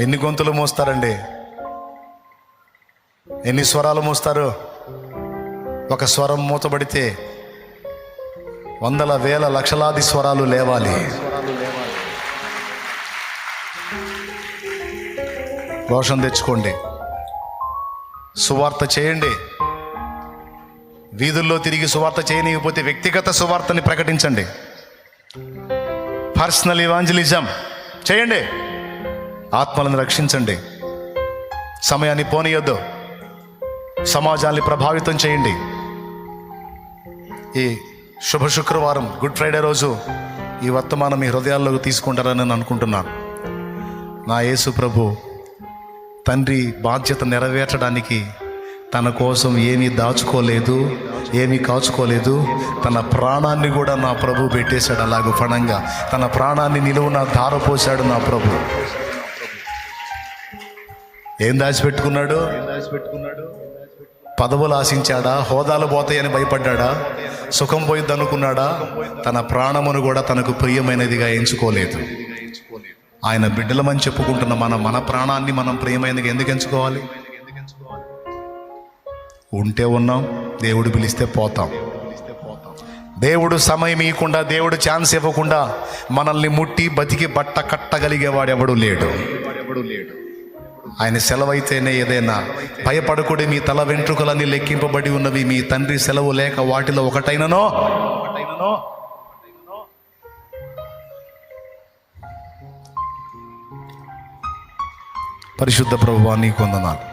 ఎన్ని గొంతులు మోస్తారండి? ఎన్ని స్వరాలు మోస్తారు? ఒక స్వరం మూతబడితే వందల వేల లక్షలాది స్వరాలు లేవాలి. రోషం తెచ్చుకోండి. సువార్త చేయండి. వీధుల్లో తిరిగి సువార్త చేయనీయకపోతే వ్యక్తిగత సువార్తని ప్రకటించండి. పర్సనల్ ఇవాంజలిజం చేయండి. ఆత్మలను రక్షించండి. సమయాన్ని పోనీయొద్దు. సమాజాన్ని ప్రభావితం చేయండి. ఈ శుభ శుక్రవారం గుడ్ ఫ్రైడే రోజు ఈ వర్తమానం మీ హృదయాల్లోకి తీసుకుంటారని నేను అనుకుంటున్నాను. నా యేసు ప్రభు తండ్రి బాధ్యత నెరవేర్చడానికి తన కోసం ఏమీ దాచుకోలేదు ఏమీ కాచుకోలేదు. తన ప్రాణాన్ని కూడా నా ప్రభు పెట్టేశాడు అలాగ ఫణంగా. తన ప్రాణాన్ని నిలువున ధారపోశాడు నా ప్రభు. ఏం దాచిపెట్టుకున్నాడు? పదవులు ఆశించాడా? హోదాలు పోతాయని భయపడ్డాడా? సుఖం పోయిద్ది అనుకున్నాడా తన ప్రాణమును కూడా తనకు ప్రియమైనదిగా ఎంచుకోలేదు. ఆయన బిడ్డలమని చెప్పుకుంటున్న మన మన ప్రాణాన్ని మనం ప్రియమైనదిగా ఎందుకు ఎంచుకోవాలి? ఉంటే ఉన్నాం దేవుడు పిలిస్తే పోతాం. దేవుడు సమయం ఇవ్వకుండా దేవుడు ఛాన్స్ ఇవ్వకుండా మనల్ని ముట్టి బతికి బట్ట కట్టగలిగేవాడు ఎవడు లేడు. ఆయన సెలవైతేనే ఏదైనా భయపడకుడి మీ తల వెంట్రుకలన్నీ లెక్కింపబడి ఉన్నవి మీ తండ్రి సెలవు లేక వాటిలో ఒకటైననో? పరిశుద్ధ ప్రభువా నీకు వందనాలు.